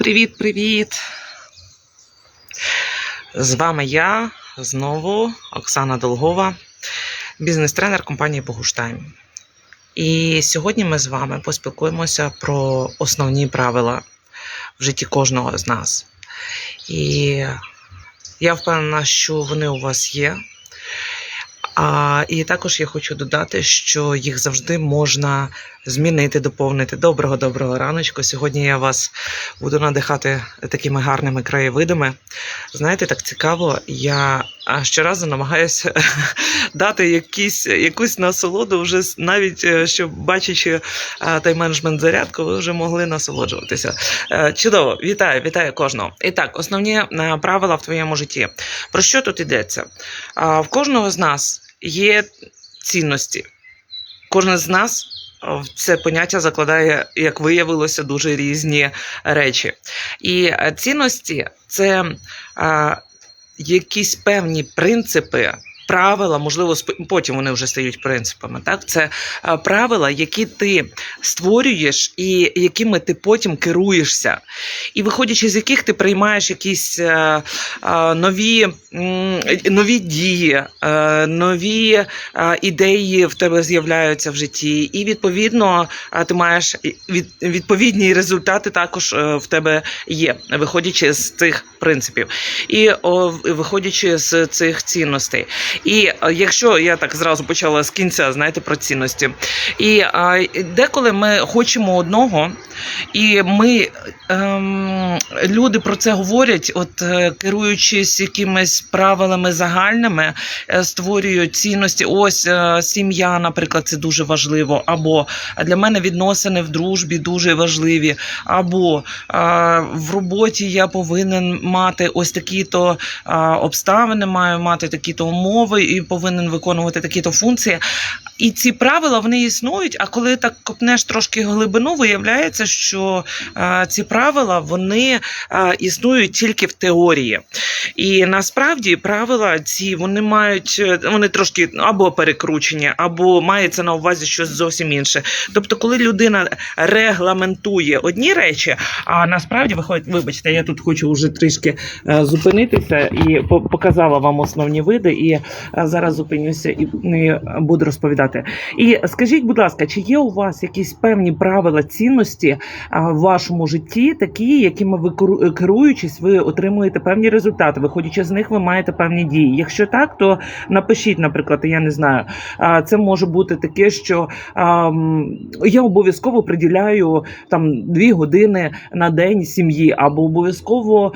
Привіт-привіт! З вами я знову Оксана Долгова, бізнес-тренер компанії Богуштайм. І сьогодні ми з вами поспілкуємося про основні правила в житті кожного з нас. І я впевнена, що вони у вас є. А, і також я хочу додати, що їх завжди можна змінити, доповнити. Доброго доброго раночку. Сьогодні я вас буду надихати такими гарними краєвидами. Знаєте, так цікаво. Я щоразу намагаюся дати якісь, якусь насолоду, вже навіть е, щоб бачачи тайм-менеджмент зарядку, ви вже могли насолоджуватися. Е, Чудово, вітаю, вітаю кожного. І так, основні е, правила в твоєму житті. Про що тут йдеться? В кожного з нас є цінності. Кожен з нас в це поняття закладає, як виявилося, дуже різні речі. І е, цінності це а, якісь певні принципи. Правила, можливо, потім вони вже стають принципами. Так, це е, правила, які ти створюєш і якими ти потім керуєшся, і виходячи з яких ти приймаєш якісь е, е, нові, нові дії, нові ідеї в тебе з'являються в житті, і відповідно ти маєш відповідні результати також в тебе є, виходячи з цих принципів, і виходячи з цих цінностей. І е, якщо я так зразу почала з кінця, знаєте, про цінності, і а, деколи ми хочемо одного, і ми ем, люди про це говорять, от е, керуючись якимись правилами загальними, е, створюють цінності. Ось сім'я, наприклад, це дуже важливо. Або для мене відносини в дружбі дуже важливі. Або е, в роботі я повинен мати ось такі-то обставини, маю мати такі-то умови і повинен виконувати такі-то функції. І ці правила вони існують. А коли так копнеш трошки глибину, виявляється, що е, ці правила вони е, існують тільки в теорії. І насправді правила ці вони мають е, вони трошки або перекручені, або мається на увазі щось зовсім інше. Тобто, коли людина регламентує одні речі, а насправді виходить, вибачте, я тут хочу вже трішки е, зупинитися і по- показала вам основні види, і зараз зупинюся і, буду розповідати. І скажіть, будь ласка, чи є у вас якісь певні правила цінності в вашому житті, такі, якими ви керу- керуючись, ви отримуєте певні результати, виходячи з них, ви маєте певні дії. Якщо так, то напишіть, наприклад, я не знаю. Це може бути таке, що я обов'язково приділяю там дві години на день сім'ї, або обов'язково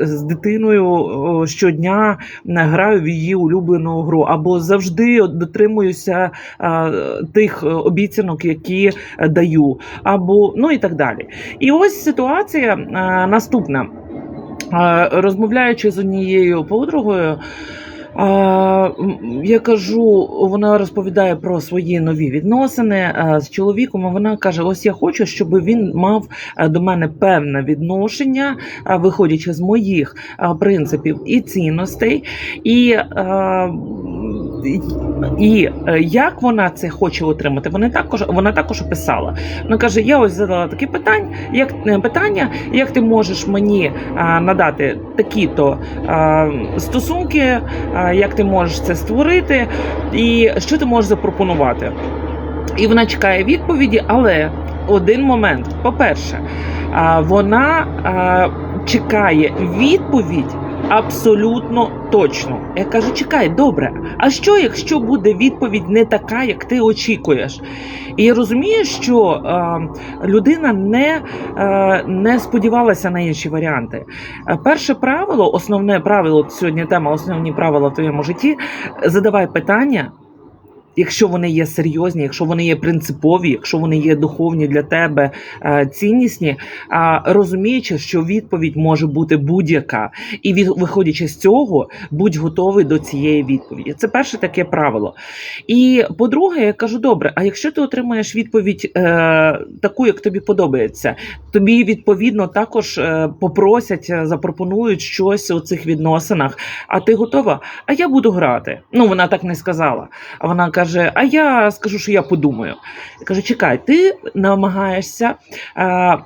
з дитиною щодня граю в її улюблену гру, або завжди дотримуюся а, тих е, обіцянок, які е, даю, або ну і так далі. І ось ситуація а, наступна. Розмовляючи з однією подругою, я кажу, вона розповідає про свої нові відносини а, з чоловіком. а Вона каже: Ось я хочу, щоб він мав а, до мене певне відношення, а, виходячи з моїх принципів і цінностей. І, і, е, як вона це хоче отримати, вона також вона також описала. Вона каже: Я ось задала таке питання, як е, питання, як ти можеш мені а, надати такі-то стосунки, як ти можеш це створити, і що ти можеш запропонувати. І вона чекає відповіді, але один момент: по-перше, вона чекає відповідь. Абсолютно точно. Я кажу, чекай, добре. А що, якщо буде відповідь не така, як ти очікуєш? І я розумію, що е, людина не, е, не сподівалася на інші варіанти. Е, Перше правило, основне правило, сьогодні тема основні правила в твоєму житті. Задавай питання. Якщо вони є серйозні, якщо вони є принципові, якщо вони є духовні для тебе е, ціннісні, а розуміючи, що відповідь може бути будь-яка, і від, виходячи з цього, будь готовий до цієї відповіді. Це перше таке правило. І по-друге, я кажу: добре, а якщо ти отримаєш відповідь е, таку, як тобі подобається, тобі відповідно також е, попросять, е, запропонують щось у цих відносинах. А ти готова? А я буду грати. Ну вона так не сказала. Вона каже: каже: А я скажу, що я подумаю. Я кажу, чекай, ти намагаєшся а, е,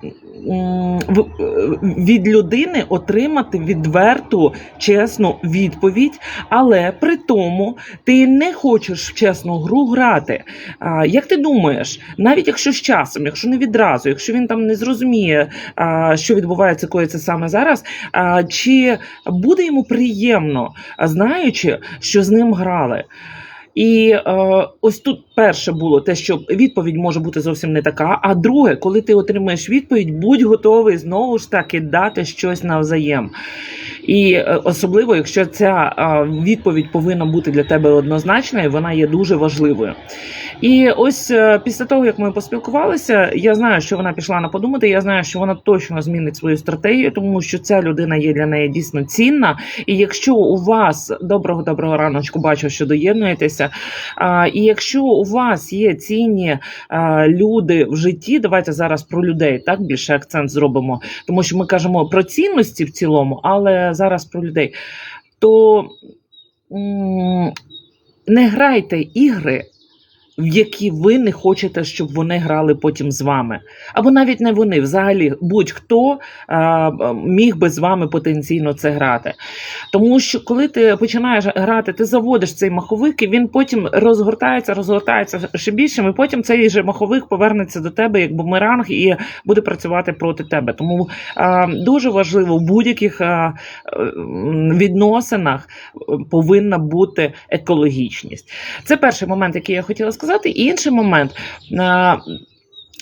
від людини отримати відверту, чесну відповідь, але при тому ти не хочеш в чесну гру грати. А, як ти думаєш, навіть якщо з часом, якщо не відразу, якщо він там не зрозуміє, а, що відбувається, коїться саме зараз, а, чи буде йому приємно, знаючи, що з ним грали? І е, ось тут перше було те, що відповідь може бути зовсім не така. А друге, коли ти отримаєш відповідь, будь готовий знову ж таки дати щось навзаєм. І е, особливо, якщо ця е, відповідь повинна бути для тебе однозначною, вона є дуже важливою. І ось е, після того, як ми поспілкувалися, я знаю, що вона пішла на подумати. Я знаю, що вона точно змінить свою стратегію, тому що ця людина є для неї дійсно цінна. І якщо у вас доброго доброго раночку бачу, що доєднуєтеся. А, і якщо у вас є цінні люди в житті, давайте зараз про людей так більше акцент зробимо, тому що ми кажемо про цінності в цілому, але зараз про людей. То не грайте ігри, в які ви не хочете, щоб вони грали потім з вами. Або навіть не вони, взагалі будь-хто а, міг би з вами потенційно це грати. Тому що коли ти починаєш грати, ти заводиш цей маховик, і він потім розгортається, розгортається ще більшим, і потім цей же маховик повернеться до тебе як бумеранг і буде працювати проти тебе. Тому а, дуже важливо в будь-яких відносинах е, повинна бути екологічність. Це перший момент, який я хотіла сказати. І інший момент.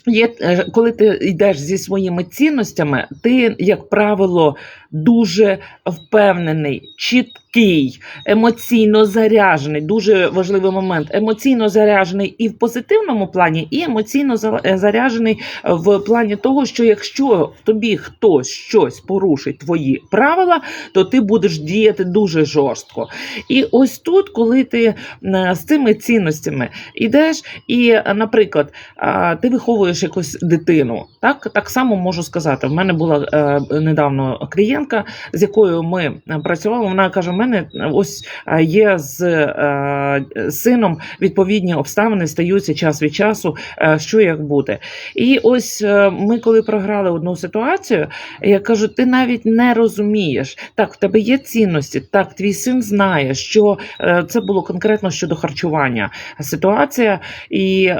Є, е, коли ти йдеш зі своїми цінностями, ти, як правило, дуже впевнений, чіткий, емоційно заряджений. Дуже важливий момент. Емоційно заряджений і в позитивному плані, і емоційно е, заряджений в плані того, що якщо тобі хтось щось порушить твої правила, то ти будеш діяти дуже жорстко. І ось тут, коли ти е, з цими цінностями йдеш, і, е, наприклад, ти виховуєш якусь дитину. Так, так само можу сказати. В мене була е, недавно клієнтка, з якою ми е, працювали. Вона каже: в мене ось е, є з е, сином відповідні обставини, стаються час від часу, е, що як бути. І ось е, ми, коли програли одну ситуацію, я кажу: ти навіть не розумієш. Так, в тебе є цінності. Так, твій син знає, що е, це було конкретно щодо харчування ситуація, і е,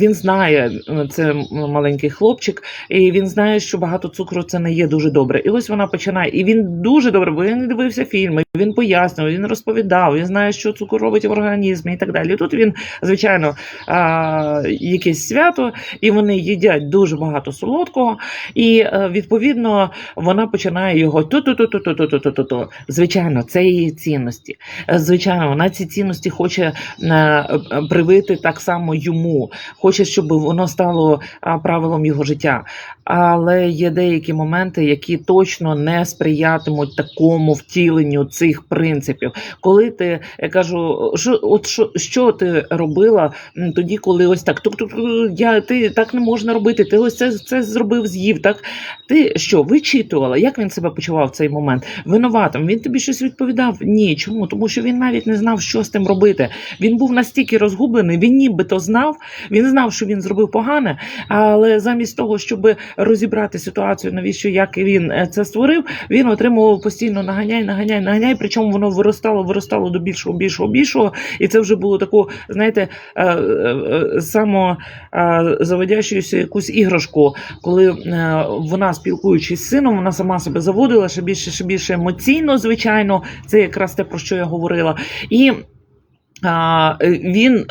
він знає, е, це маленький хлопчик, і він знає, що багато цукру це не є дуже добре. І ось вона починає. І він дуже добре, бо він дивився фільми, він пояснював, він розповідав, він знає, що цукор робить в організмі і так далі. Тут він, звичайно, а, якесь свято, і вони їдять дуже багато солодкого, і е, відповідно вона починає його ту-ту-ту-ту-ту-ту-ту-ту. Звичайно, це її цінності. Е, Звичайно, вона ці цінності хоче е, привити так само йому, хоче, щоб воно стало правилом його життя. Але є деякі моменти, які точно не сприятимуть такому втіленню цих принципів. Коли ти я кажу, що от що, що ти робила тоді, коли ось так тук-тук, я ти так не можна робити. Ти ось це, це зробив, з'їв. Так ти що вичитувала, як він себе почував в цей момент? Винуватим. Він тобі щось відповідав? Ні. Чому? Тому що він навіть не знав, що з тим робити. Він був настільки розгублений, він нібито знав, він знав, що він зробив погане, але замість того, щоб розібрати ситуацію, навіщо як він е, це створив, він отримував постійно наганяй, наганяй, наганяй. Причому воно виростало, виростало до більшого, більшого, більшого, і це вже було таку, знаєте, е, е, е, само е, заводящуюся якусь іграшку, коли е, вона спілкуючись з сином, вона сама себе заводила ще більше, ще більше емоційно, звичайно. Це якраз те, про що я говорила. І е, він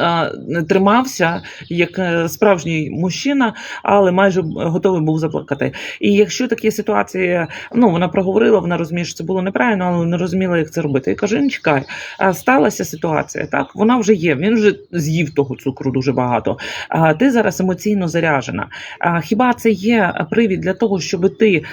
тримався як е, справжній мужчина, але майже готовий був заплакати. І якщо такі ситуації, ну вона проговорила, вона розуміє, що це було неправильно, але не розуміла, як це робити. Я кажу: не чекай, сталася ситуація. Так, вона вже є. Він вже з'їв того цукру дуже багато. А ти зараз емоційно заряжена. А хіба це є привід для того, щоб ти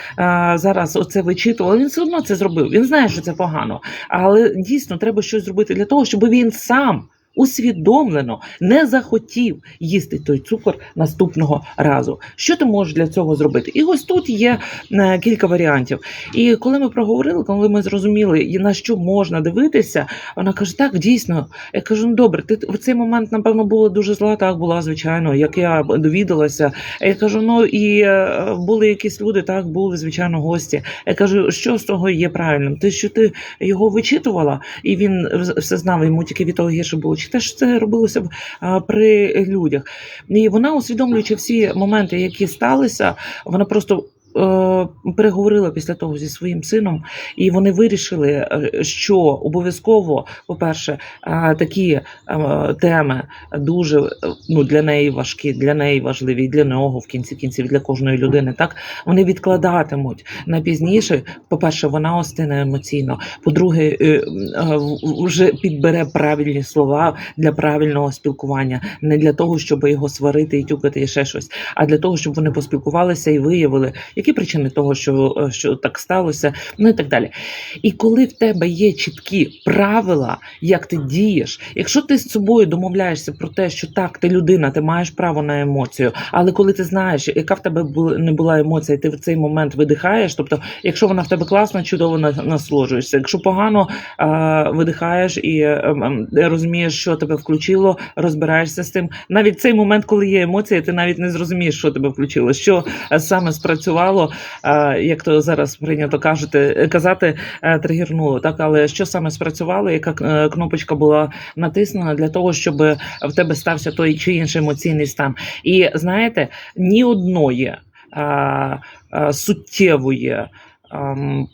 зараз оце вичитував? Він все одно це зробив. Він знає, що це погано, але дійсно треба щось зробити для того, щоб він сам come. Усвідомлено не захотів їсти той цукор наступного разу. Що ти можеш для цього зробити? І ось тут є е, кілька варіантів. І коли ми проговорили, коли ми зрозуміли, на що можна дивитися, вона каже: так, дійсно. Я кажу, ну добре, ти в цей момент, напевно, була дуже зла, так була, звичайно, як я довідалася. Я кажу, ну і е, були якісь люди, так, були, звичайно, гості. Я кажу, що з того є правильним? Те, що ти його вичитувала, і він все знав, йому тільки від того гірше було. Чи те ж це робилося при людях? І вона, усвідомлюючи всі моменти, які сталися, вона просто. Переговорила після того зі своїм сином, і вони вирішили, е, що обов'язково, по-перше, е, такі е, теми дуже ну, для неї важкі, для неї важливі, для нього в кінці кінців, для кожної людини. Так вони відкладатимуть на пізніше. По-перше, вона остине емоційно. По-друге, вже підбере правильні слова для правильного спілкування, не для того, щоб його сварити і тюкати і ще щось, а для того, щоб вони поспілкувалися і виявили, які причини того, що, е, що так сталося, ну і так далі. І коли в тебе є чіткі правила, як ти дієш, якщо ти з собою домовляєшся про те, що так, ти людина, ти маєш право на емоцію, але коли ти знаєш, яка в тебе не була емоція, ти в цей момент видихаєш. Тобто, якщо вона в тебе класна, чудово на- насолоджуєшся. Якщо погано видихаєш і е, ем, розумієш, що тебе включило, розбираєшся з тим. Навіть цей момент, коли є емоція, ти навіть не зрозумієш, що тебе включило, що е, саме спрацювало, як то зараз прийнято кажете, казати, тригірнуло. тригернуло. Так, але що саме спрацювало, яка е, кнопочка була натиснена для того, щоб в тебе стався той чи інший емоційний стан. І знаєте, ні одної а, а, суттєвої. ам,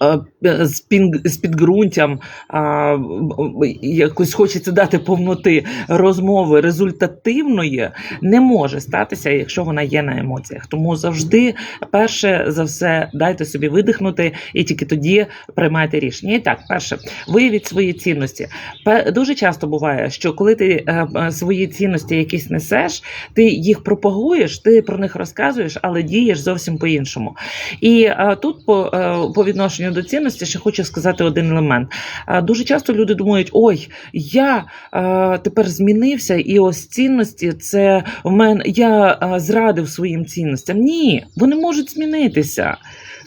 а, з, пін, з підґрунтям а, якось хочеться дати повноти розмови результативної не може статися, якщо вона є на емоціях. Тому завжди, перше за все, дайте собі видихнути і тільки тоді приймайте рішення. І так, перше, виявіть свої цінності. Дуже часто буває, що коли ти е, е, свої цінності якісь несеш, ти їх пропагуєш, ти про них розказуєш, але дієш зовсім по-іншому. І е, тут по, е, по відношенню до цінності ще хочу сказати один елемент. Дуже часто люди думають: ой, я тепер змінився, і ось цінності це в мене я зрадив своїм цінностям. Ні, вони можуть змінитися.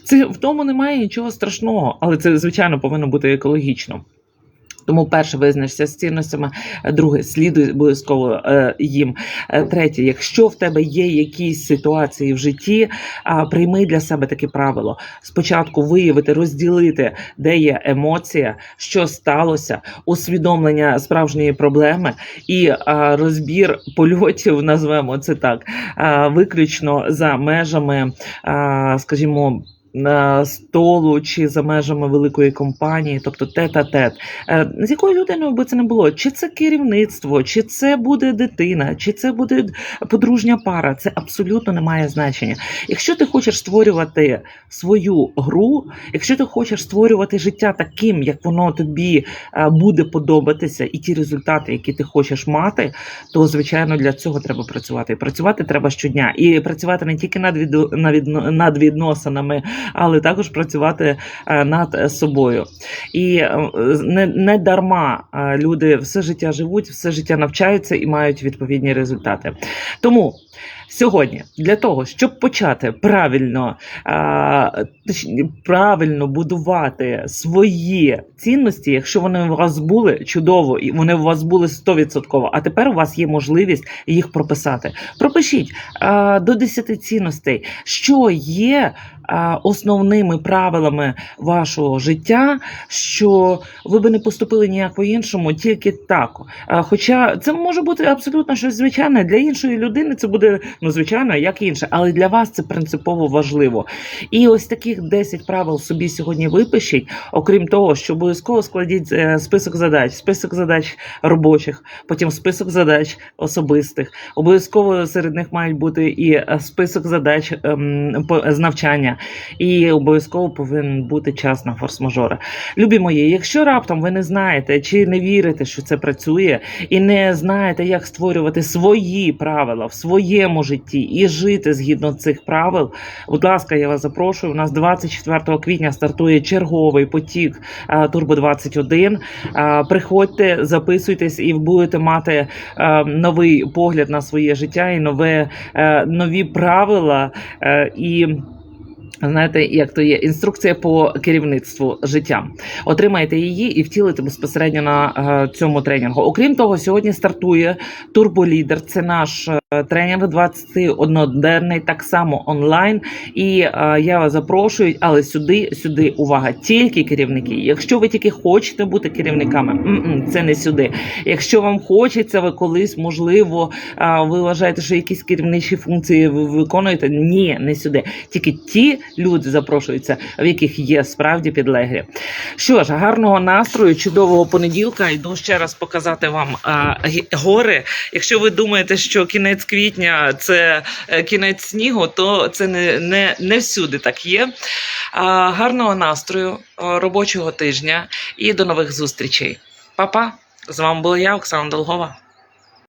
Це в тому немає нічого страшного, але це звичайно повинно бути екологічно. Тому перше визначся з цінностями, друге слідуй обов'язково е, їм. Е, Третє, якщо в тебе є якісь ситуації в житті, прийми для себе таке правило. Спочатку виявити, розділити, де є емоція, що сталося, усвідомлення справжньої проблеми і розбір польотів, назвемо це так, виключно за межами, скажімо. Столу чи за межами великої компанії, тобто тет-а-тет. Е, з якою людиною би це не було? Чи це керівництво, чи це буде дитина, чи це буде подружня пара? Це абсолютно не має значення. Якщо ти хочеш створювати свою гру, якщо ти хочеш створювати життя таким, як воно тобі е, буде подобатися, і ті результати, які ти хочеш мати, то звичайно для цього треба працювати. І працювати треба щодня, і працювати не тільки над відносинами, але також працювати е, над собою. І е, не, не дарма е, люди все життя живуть, все життя навчаються і мають відповідні результати. Тому сьогодні для того, щоб почати правильно, правильно будувати свої цінності, якщо вони у вас були чудово, і вони у вас були 100%, а тепер у вас є можливість їх прописати. Пропишіть до 10 цінностей, що є основними правилами вашого життя, що ви би не поступили ніяк по-іншому, тільки так. Хоча це може бути абсолютно щось звичайне. Для іншої людини це буде ну звичайно, як інше, але для вас це принципово важливо. І ось таких 10 правил собі сьогодні випишіть. Окрім того, що обов'язково складіть е, список задач, список задач робочих, потім список задач особистих. Обов'язково серед них мають бути і е, список задач ем, з навчання, і обов'язково повинен бути час на форс-мажори. Любі мої, якщо раптом ви не знаєте чи не вірите, що це працює, і не знаєте, як створювати свої правила в своєму житті і жити згідно цих правил, будь ласка, я вас запрошую. У нас 24 квітня стартує черговий потік е, Турбо 21. Е, Приходьте, записуйтесь, і будете мати е, новий погляд на своє життя і нове, нові правила. І знаєте, як то є інструкція по керівництву життям. Отримаєте її і втілите безпосередньо на е, цьому тренінгу. Окрім того, сьогодні стартує Турболідер. Це наш е, тренінг 21-денний, так само онлайн. І е, я вас запрошую, але сюди, сюди увага, тільки керівники. Якщо ви тільки хочете бути керівниками, це не сюди. Якщо вам хочеться, ви колись можливо ви вважаєте, що якісь керівничі функції ви виконуєте. Ні, не сюди. Тільки ті люди запрошуються, в яких є справді підлеглі. Що ж, гарного настрою, чудового понеділка. Йду ще раз показати вам а, гори. Якщо ви думаєте, що кінець квітня це е, кінець снігу, то це не, не, не всюди так є. А, гарного настрою, робочого тижня і до нових зустрічей. Па-па! З вами була я, Оксана Долгова.